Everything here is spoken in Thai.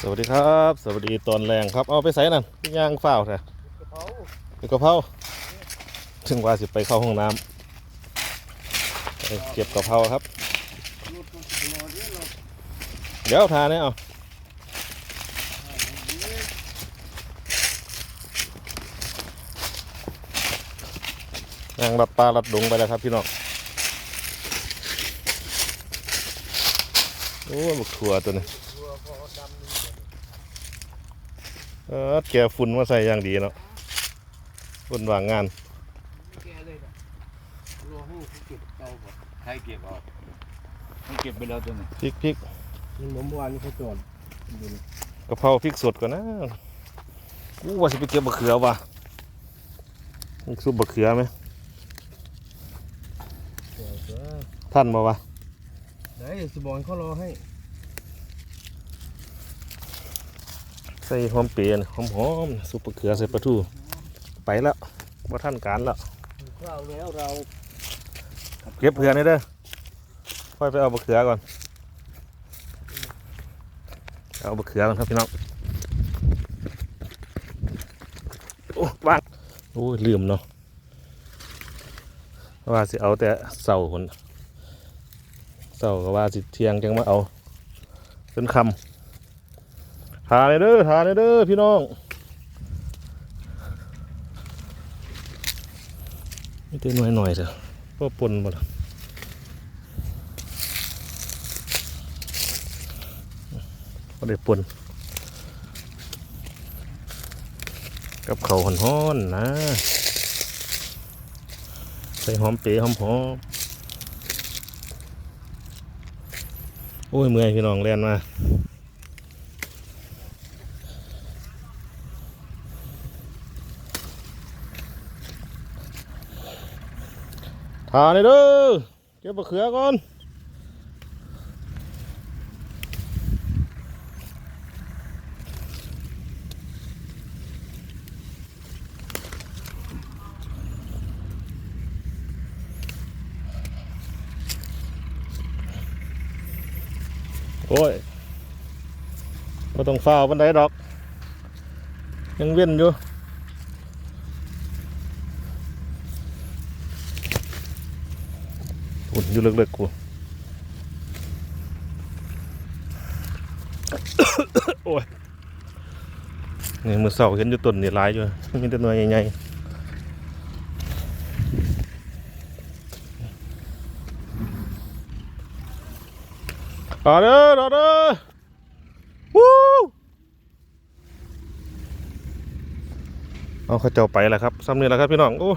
สวัสดีครับ สวัสดีตอนแรงครับเอาไปใส่นั่นย่างฝ้าวแท้ไปกระเพราถึงว่าสิไปเข้าห้องน้ำไปเก็บกระเพราครับ เดี๋ยวทาเนี่ยเอาย่างรัดปลารัดดงไปแล้วครับพี่น้อง โอ้บุกถั่วตัวนี้เออแกฝุ่นมาใส่อย่างดีเนาะบนวางงานแกเลยนะรอให้เขาเก็บเอาหมดใครเก็บออกมันเก็บไปแล้วตัวนี้พริกพริกมันเหมือนเมื่อวานนี้เขาจอดดูนี่กะเพราพริกสดก่อนนะอู้ว่าสิไปเก็บมะเขือว่ะมีซุปมะเขือไหมเดี๋ยวเดี๋ยวท่านมาวะเดี๋ยวสบอนเขารอให้ ใส่หอมเปียนหอมหอมซุปเขือใส่ปลาทูไปแล้วว่าท่านการแล้วข้าแล้วเราเก็บเผือนี่เด้อค่อยไปเอามะเขือก่อน เอามะเขือก่อนครับพี่น้องโอ้วางโอ้ลืมเนาะว่าสิเอาแต่เสาคนเสาก็ว่าสิเทียงจังมาเอาเป็นคำ ทาเลยเด้อทาเลยเด้อพี่น้องไม่เต้นหน่อยหน่อยๆเถอะก็ปนหมดก็ได้ปนกับเขาวห่อนนะ ใส่หอมเป๋หอมหอมโอ้ยเมื่อยพี่น้องแล่นมา ทาเลยเด้อเก็บมะเขือก่อนโอ้ยก็ต้องฝ้าวบันไดดอก ยังเว้นอยู่ อุ่นอยู่เล็กๆกูโอ้ยนี่มือเสาเห็นอยู่ต้นนี่หลายอยู่มีแต่หน่วยใหญ่ๆเอาเด้อเอาเด้อวู้เอาเขาเจ้าไปแล้วครับซ้ำนี่แหละครับพี่น้องโอ้